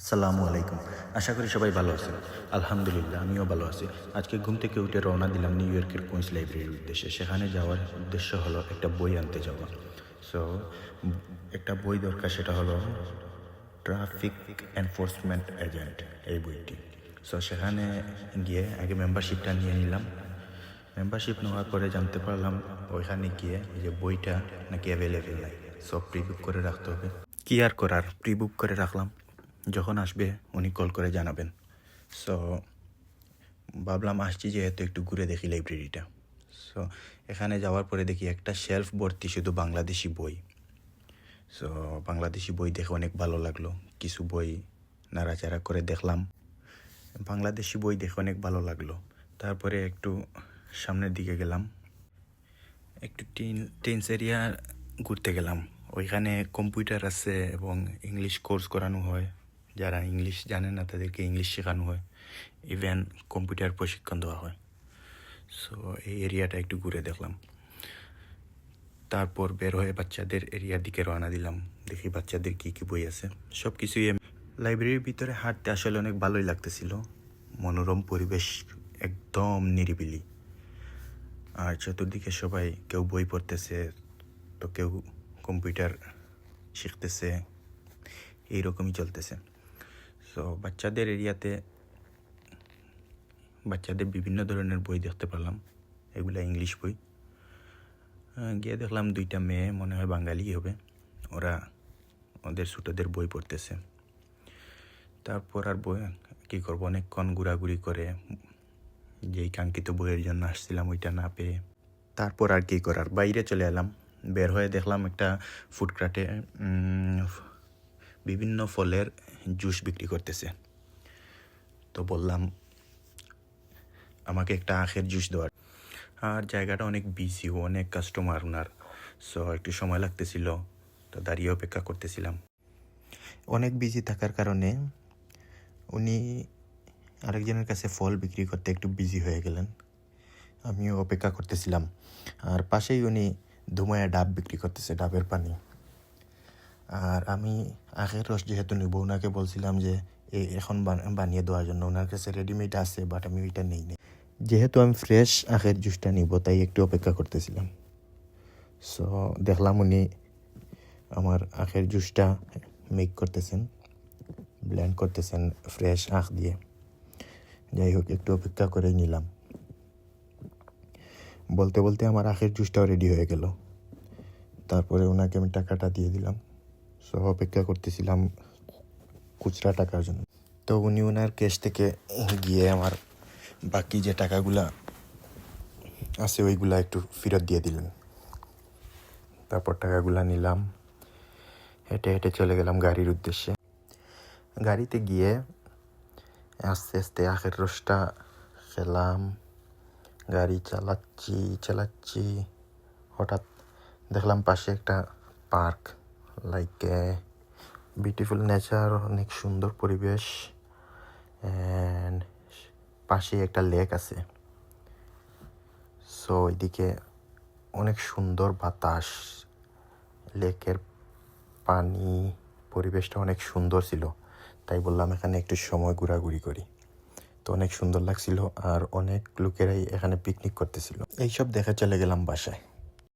আসসালামু আলাইকুম। আশা করি সবাই ভালো আছেন। আলহামদুলিল্লাহ, আমিও ভালো আছি। আজকে ঘুম থেকে উঠে রওনা দিলাম নিউ ইয়র্কের কুইন্স লাইব্রেরির উদ্দেশ্যে। সেখানে যাওয়ার উদ্দেশ্য হলো একটা বই আনতে যাওয়া। সো একটা বই দরকার, সেটা হলো ট্রাফিক এনফোর্সমেন্ট এজেন্ট এই বইটি। সো সেখানে গিয়ে আগে মেম্বারশিপটা নিয়ে নিলাম। মেম্বারশিপ নেওয়ার পরে জানতে পারলাম, ওইখানে গিয়ে যে বইটা নাকি অ্যাভেলেবেল নাই। সব প্রি বুক করে রাখতে হবে। কি আর করার? প্রি বুক করে রাখলাম। যখন আসবে, উনি কল করে জানাবেন। সো ভাবলাম আসছি যেহেতু একটু ঘুরে দেখি লাইব্রেরিটা সো এখানে যাওয়ার পরে দেখি একটা শেলফ ভর্তি শুধু বাংলাদেশি বই। সো বাংলাদেশি বই দেখে অনেক ভালো লাগল। কিছু বই নাড়াচাড়া করে দেখলাম। বাংলাদেশি বই দেখে অনেক ভালো লাগল। তারপরে একটু সামনের দিকে গেলাম। একটু টিন, টেন্স এরিয়া ঘুরতে গেলাম। ওইখানে কম্পিউটার আছে এবং ইংলিশ কোর্স করানো হয়। যারা ইংলিশ জানে না, তাদেরকে ইংলিশ শেখানো হয়। ইভেন কম্পিউটার প্রশিক্ষণ দেওয়া হয়। সো এই এরিয়াটা একটু ঘুরে দেখলাম। তারপর বের হয়ে বাচ্চাদের এরিয়ার দিকে রওনা দিলাম। দেখি বাচ্চাদের কী কী বই আছে। সব কিছুই লাইব্রেরির ভিতরে হাঁটতে আসলে অনেক ভালোই লাগতেছিল। মনোরম পরিবেশ একদম নিরিবিলি। আর চতুর্দিকে সবাই কেউ বই পড়তেছে, তো কেউ কম্পিউটার শিখতেছে। এইরকমই চলতেছে। সো বাচ্চাদের এরিয়াতে বাচ্চাদের বিভিন্ন ধরনের বই দেখতে পারলাম এগুলা ইংলিশ বই। গিয়ে দেখলাম দুইটা মেয়ে, মনে হয় বাঙালি হবে। ওরা ওদের ছোটোদের বই পড়তেছে। তারপর আর বই কী করব, অনেকক্ষণ ঘোরাঘুরি করে যেই কাঙ্ক্ষিত বইয়ের জন্য আসছিলাম ওইটা না পেয়ে। তারপর আর কী করার? বাইরে চলে এলাম। বের হয়ে দেখলাম একটা ফুডক্রাটে বিভিন্ন ফলের জুস বিক্রি করতেছে। তো বললাম, আমাকে একটা আখের জুস দেওয়ার আর জায়গাটা অনেক বিজি অনেক কাস্টমার ওনার সো একটু সময় লাগতেছিল, তো দাঁড়িয়ে অপেক্ষা করতেছিলাম। অনেক বিজি থাকার কারণে উনি আরেকজনের কাছে ফল বিক্রি করতে একটু বিজি হয়ে গেলেন। আমিও অপেক্ষা করতেছিলাম। আর পাশেই উনি ধুমায়া ডাব বিক্রি করতেছে, ডাবের পানি। আর আমি আখের রস যেহেতু নিব ওনাকে বলছিলাম যে এখন বানিয়ে দেওয়ার জন্য। ওনার কাছে রেডিমেড আছে বাট আমি ওইটা নেই যেহেতু আমি ফ্রেশ আখের জুসটা নিব, তাই একটু অপেক্ষা করতেছিলাম। সো দেখলাম উনি আমার আখের জুসটা মেক করতেছেন ব্ল্যান্ড করতেছেন ফ্রেশ আখ দিয়ে। যাই হোক, একটু অপেক্ষা করেই নিলাম। বলতে বলতে আমার আখের জুসটাও রেডি হয়ে গেল। তারপরে ওনাকে আমি টাকাটা দিয়ে দিলাম। সো অপেক্ষা করতেছিলাম খুচরা টাকার জন্য। তো উনি ওনার ক্যাশ থেকে গিয়ে আমার বাকি যে টাকাগুলা আছে ওইগুলা একটু ফেরত দিয়ে দিলেন। তারপর টাকাগুলা নিলাম। হেঁটে হেঁটে চলে গেলাম গাড়ির উদ্দেশ্যে। গাড়িতে গিয়ে আস্তে আস্তে আখের রসটা খেলাম। গাড়ি চালাচ্ছি চালাচ্ছি। হঠাৎ দেখলাম পাশে একটা পার্ক। লাইক বিউটিফুল নেচার অনেক সুন্দর পরিবেশ অ্যান্ড পাশে একটা লেক আছে। সো এদিকে অনেক সুন্দর বাতাস। লেকের পানি, পরিবেশটা অনেক সুন্দর ছিল। তাই বললাম এখানে একটু সময় ঘোরাঘুরি করি। তো অনেক সুন্দর লাগছিল, আর অনেক লোকেরাই এখানে পিকনিক করতেছিল। এইসব দেখে চলে গেলাম বাসায়।